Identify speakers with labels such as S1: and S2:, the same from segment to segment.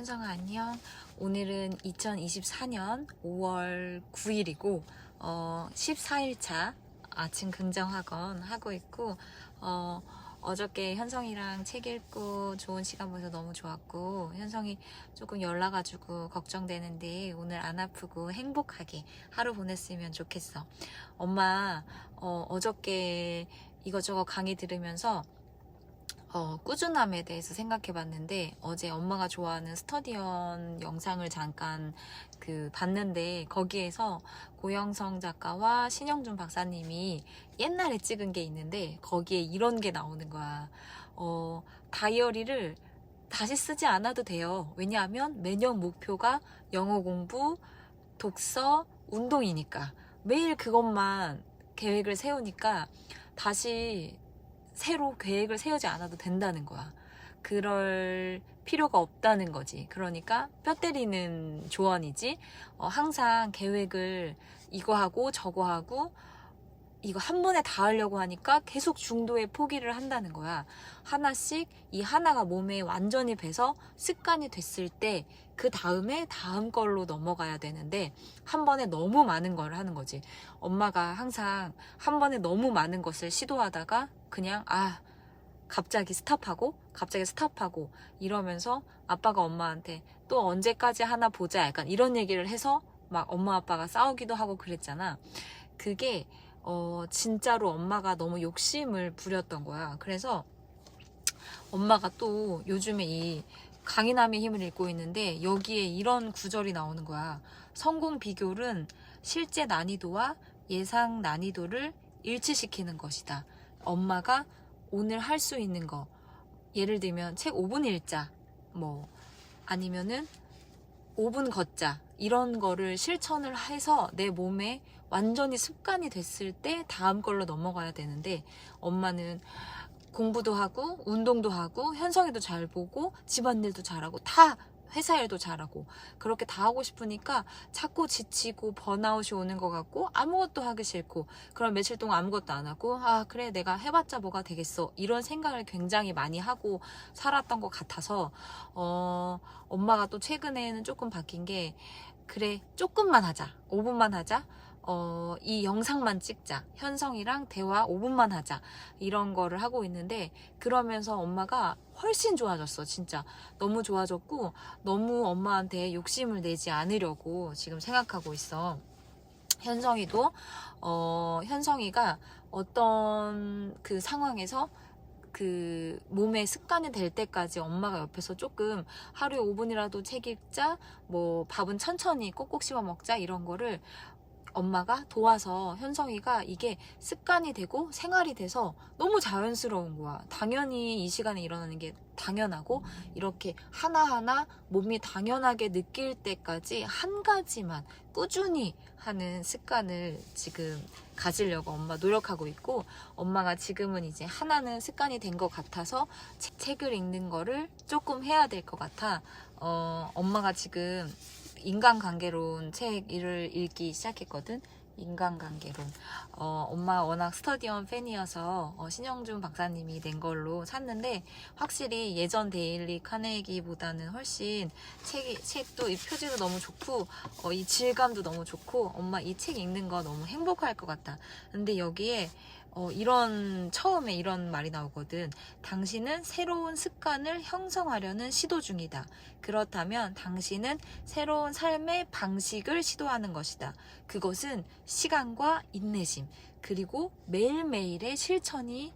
S1: 현성아 안녕. 오늘은 2024년 5월 9일이고 어, 14일차 아침 긍정학원 하고 있고 어, 어저께 현성이랑 책 읽고 좋은 시간 보내서 너무 좋았고 현성이 조금 열나가지고 걱정되는데 오늘 안 아프고 행복하게 하루 보냈으면 좋겠어. 엄마 어, 어저께 이것저것 강의 들으면서 어, 꾸준함에 대해서 생각해 봤는데, 어제 엄마가 좋아하는 스터디언 영상을 잠깐 그 봤는데, 거기에서 고영성 작가와 신영준 박사님이 옛날에 찍은 게 있는데, 거기에 이런 게 나오는 거야. 어, 다이어리를 다시 쓰지 않아도 돼요. 왜냐하면 매년 목표가 영어 공부, 독서, 운동이니까. 매일 그것만 계획을 세우니까 다시 새로 계획을 세우지 않아도 된다는 거야. 그럴 필요가 없다는 거지. 그러니까 뼈 때리는 조언이지. 어, 항상 계획을 이거 하고 저거 하고 이거 한 번에 다 하려고 하니까 계속 중도에 포기를 한다는 거야. 하나씩 이 하나가 몸에 완전히 배서 습관이 됐을 때 그 다음에 다음 걸로 넘어가야 되는데 한 번에 너무 많은 걸 하는 거지. 엄마가 항상 한 번에 너무 많은 것을 시도하다가 그냥 아 갑자기 스탑하고 갑자기 스탑하고 이러면서 아빠가 엄마한테 또 언제까지 하나 보자 약간 이런 얘기를 해서 막 엄마 아빠가 싸우기도 하고 그랬잖아. 그게 어 진짜로 엄마가 너무 욕심을 부렸던 거야. 그래서 엄마가 또 요즘에 이 강인함의 힘을 읽고 있는데 여기에 이런 구절이 나오는 거야. 성공 비결은 실제 난이도와 예상 난이도를 일치시키는 것이다. 엄마가 오늘 할 수 있는 거 예를 들면 책 5분 읽자 뭐 아니면은 5분 걷자 이런 거를 실천을 해서 내 몸에 완전히 습관이 됐을 때 다음 걸로 넘어가야 되는데 엄마는 공부도 하고 운동도 하고 현성이도 잘 보고 집안일도 잘하고 다 회사 일도 잘하고 그렇게 다 하고 싶으니까 자꾸 지치고 번아웃이 오는 것 같고 아무것도 하기 싫고 그럼 며칠 동안 아무것도 안 하고 아 그래 내가 해봤자 뭐가 되겠어. 이런 생각을 굉장히 많이 하고 살았던 것 같아서 어 엄마가 또 최근에는 조금 바뀐 게 그래 조금만 하자. 5분만 하자 어, 이 영상만 찍자. 현성이랑 대화 5분만 하자. 이런 거를 하고 있는데, 그러면서 엄마가 훨씬 좋아졌어, 진짜. 너무 좋아졌고, 너무 엄마한테 욕심을 내지 않으려고 지금 생각하고 있어. 현성이도, 어, 현성이가 어떤 그 상황에서 그 몸에 습관이 될 때까지 엄마가 옆에서 조금 하루에 5분이라도 책 읽자, 뭐 밥은 천천히 꼭꼭 씹어 먹자 이런 거를 엄마가 도와서 현성이가 이게 습관이 되고 생활이 돼서 너무 자연스러운 거야. 당연히 이 시간에 일어나는 게 당연하고 이렇게 하나하나 몸이 당연하게 느낄 때까지 한 가지만 꾸준히 하는 습관을 지금 가지려고 엄마 노력하고 있고 엄마가 지금은 이제 하나는 습관이 된 것 같아서 책- 책을 읽는 거를 조금 해야 될 것 같아. 어, 엄마가 지금 인간관계론 책을 읽기 시작했거든. 인간관계론. 어, 엄마 워낙 스터디언 팬이어서 어, 신영준 박사님이 낸 걸로 샀는데 확실히 예전 데일리 카네기보다는 훨씬 책이 책도 이 표지도 너무 좋고 어, 이 질감도 너무 좋고 엄마 이 책 읽는 거 너무 행복할 것 같다. 근데 여기에 어, 이런 처음에 이런 말이 나오거든. 당신은 새로운 습관을 형성하려는 시도 중이다. 그렇다면 당신은 새로운 삶의 방식을 시도하는 것이다. 그것은 시간과 인내심, 그리고 매일매일의 실천이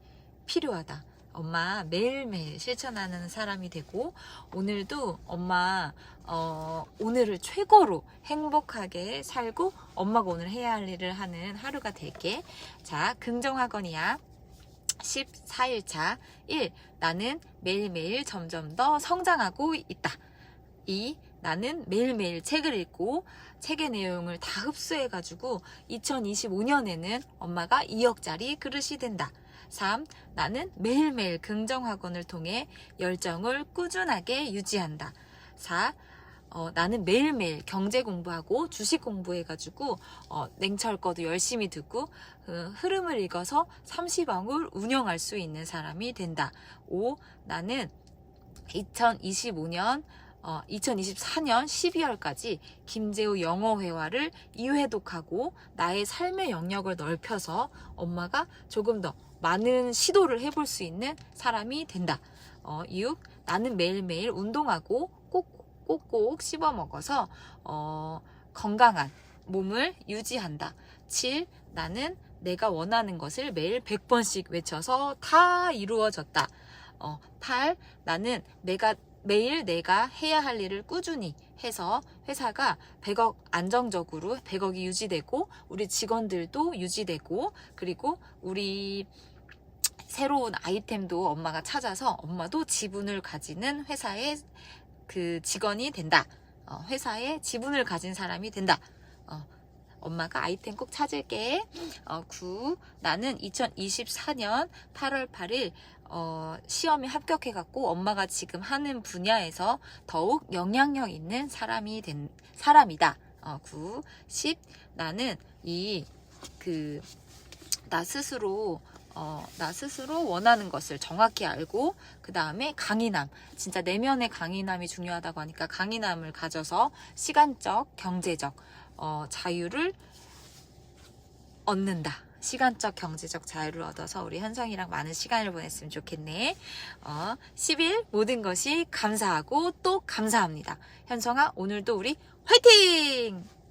S1: 필요하다. 엄마 매일매일 실천하는 사람이 되고 오늘도 엄마 어, 오늘을 최고로 행복하게 살고 엄마가 오늘 해야 할 일을 하는 하루가 될게. 자, 긍정학원이야. 14일차 1. 나는 매일매일 점점 더 성장하고 있다. 2. 나는 매일매일 책을 읽고 책의 내용을 다 흡수해가지고 2025년에는 엄마가 2억짜리 그릇이 된다. 3. 나는 매일매일 긍정학원을 통해 열정을 꾸준하게 유지한다. 4. 어, 나는 매일매일 경제 공부하고 주식 공부해가지고 어, 냉철 거도 열심히 듣고 그 흐름을 읽어서 30억을 운영할 수 있는 사람이 된다. 5. 나는 2025년 어, 2024년 12월까지 김재우 영어 회화를 2회독하고 나의 삶의 영역을 넓혀서 엄마가 조금 더 많은 시도를 해볼 수 있는 사람이 된다. 어, 6. 나는 매일매일 운동하고 꼭, 꼭꼭 씹어 먹어서, 어, 건강한 몸을 유지한다. 7. 나는 내가 원하는 것을 매일 100번씩 외쳐서 다 이루어졌다. 어, 8. 나는 내가 매일 내가 해야 할 일을 꾸준히 해서 회사가 100억 안정적으로 100억이 유지되고 우리 직원들도 유지되고 그리고 우리 새로운 아이템도 엄마가 찾아서 엄마도 지분을 가지는 회사의 그 직원이 된다. 어, 회사에 지분을 가진 사람이 된다. 어, 엄마가 아이템 꼭 찾을게. 어, 9. 나는 2024년 8월 8일 어, 시험에 합격해갖고 엄마가 지금 하는 분야에서 더욱 영향력 있는 사람이 된 사람이다. 어, 9. 10. 나는 이 그 나 스스로 어, 나 스스로 원하는 것을 정확히 알고 그 다음에 강인함 진짜 내면의 강인함이 중요하다고 하니까 강인함을 가져서 시간적 경제적 어, 자유를 얻는다. 시간적 경제적 자유를 얻어서 우리 현성이랑 많은 시간을 보냈으면 좋겠네. 어, 10일 모든 것이 감사하고 또 감사합니다. 현성아 오늘도 우리 화이팅!